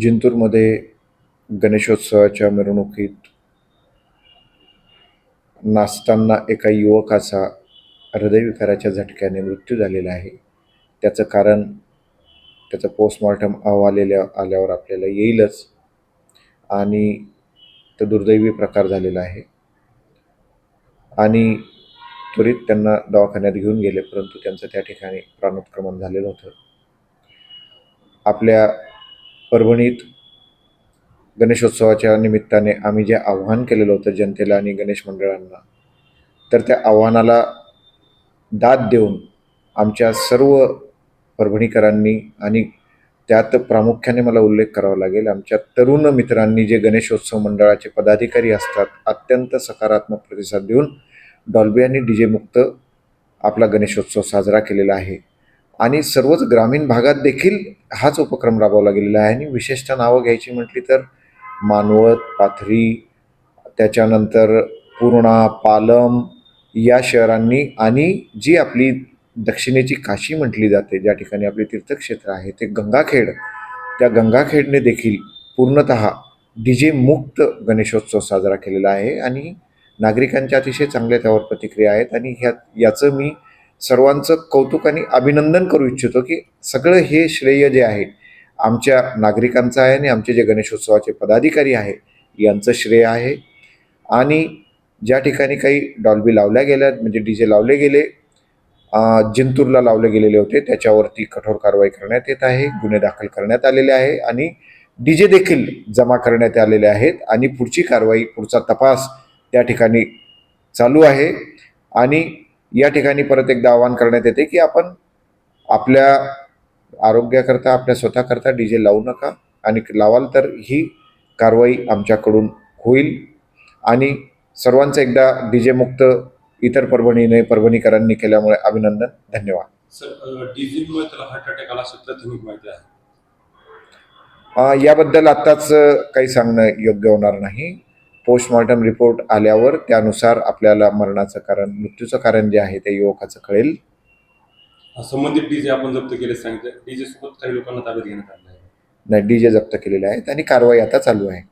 जिंतूरमध्ये गणेशोत्सवाच्या मिरवणुकीत नाचताना एका युवकाचा हृदयविकाराच्या झटक्याने मृत्यू झालेला आहे. त्याचं कारण त्याचं पोस्टमॉर्टम अहवालेल्या आल्यावर आपल्याला येईलच आणि तो दुर्दैवी प्रकार झालेला आहे. आणि त्वरित त्यांना दवाखान्यात घेऊन गेले परंतु त्यांचं त्या ठिकाणी प्राणोत्क्रमण झालेलं होतं. आपल्या परभणीत गणेशोत्सवाच्या निमित्ताने आम्ही जे आव्हान केलेलं होतं जनतेला आणि गणेश मंडळांना तर त्या आव्हानाला दाद देऊन आमच्या सर्व परभणीकरांनी आणि त्यात प्रामुख्याने मला उल्लेख करावा लागेल आमच्या तरुण मित्रांनी जे गणेशोत्सव मंडळाचे पदाधिकारी असतात अत्यंत सकारात्मक प्रतिसाद देऊन डॉल्बी आणि डी जे मुक्त आपला गणेशोत्सव साजरा केलेला आहे. आणि सर्वच ग्रामीण भागात देखील हाच उपक्रम राबवला गेलेला आहे. आणि विशेषतः नावं घ्यायची म्हटली तर मानवत पाथरी त्याच्यानंतर पूर्णा पालम या शहरांनी आणि जी आपली दक्षिणेची काशी म्हटली जाते ज्या ठिकाणी आपले तीर्थक्षेत्र आहे ते गंगाखेड. त्या गंगाखेडने देखील पूर्णत डी जे मुक्त गणेशोत्सव साजरा केलेला आहे. आणि नागरिकांच्या अतिशय चांगल्या त्यावर प्रतिक्रिया आहेत. आणि ह्या याचं मी सर्वांचं कौतुक आणि अभिनंदन करू इच्छितो की सगळं हे श्रेय जे आहे आमच्या नागरिकांचं आहे आणि आमचे जे गणेशोत्सवाचे पदाधिकारी आहे यांचं श्रेय आहे. आणि ज्या ठिकाणी काही डॉल्बी लावल्या गेल्या म्हणजे डी जे लावले गेले जिंतूरला लावले गेलेले होते त्याच्यावरती कठोर कारवाई करण्यात येत आहे गुन्हे दाखल करण्यात आलेले आहे आणि डी जे देखील जमा करण्यात आलेले आहेत आणि पुढची कारवाई पुढचा तपास त्या ठिकाणी चालू आहे. आणि या ठिकाणी परत एकदा आवाहन करण्यात येते की आपण आपल्या आरोग्याकरता आपल्या स्वतःकरता डी जे लावू नका आणि लावाल तर ही कारवाई आमच्याकडून होईल. आणि सर्वांचं एकदा डी जे मुक्त इतर परभणीने परभणीकरांनी केल्यामुळे अभिनंदन धन्यवाद. सर याबद्दल आत्ताच काही सांगणं योग्य होणार नाही. पोस्टमॉर्टम रिपोर्ट आल्यावर त्यानुसार आपल्याला मरणाचं कारण मृत्यूचं कारण जे आहे ते युवकाचं कळेल. संबंधित डीजे आपण जप्त केले सांगितलं. डीजे सोबत काही लोकांना ताब्यात घेण्यात आलं नाही. डी जे जप्त केलेले आहेत आणि कारवाई आता चालू आहे.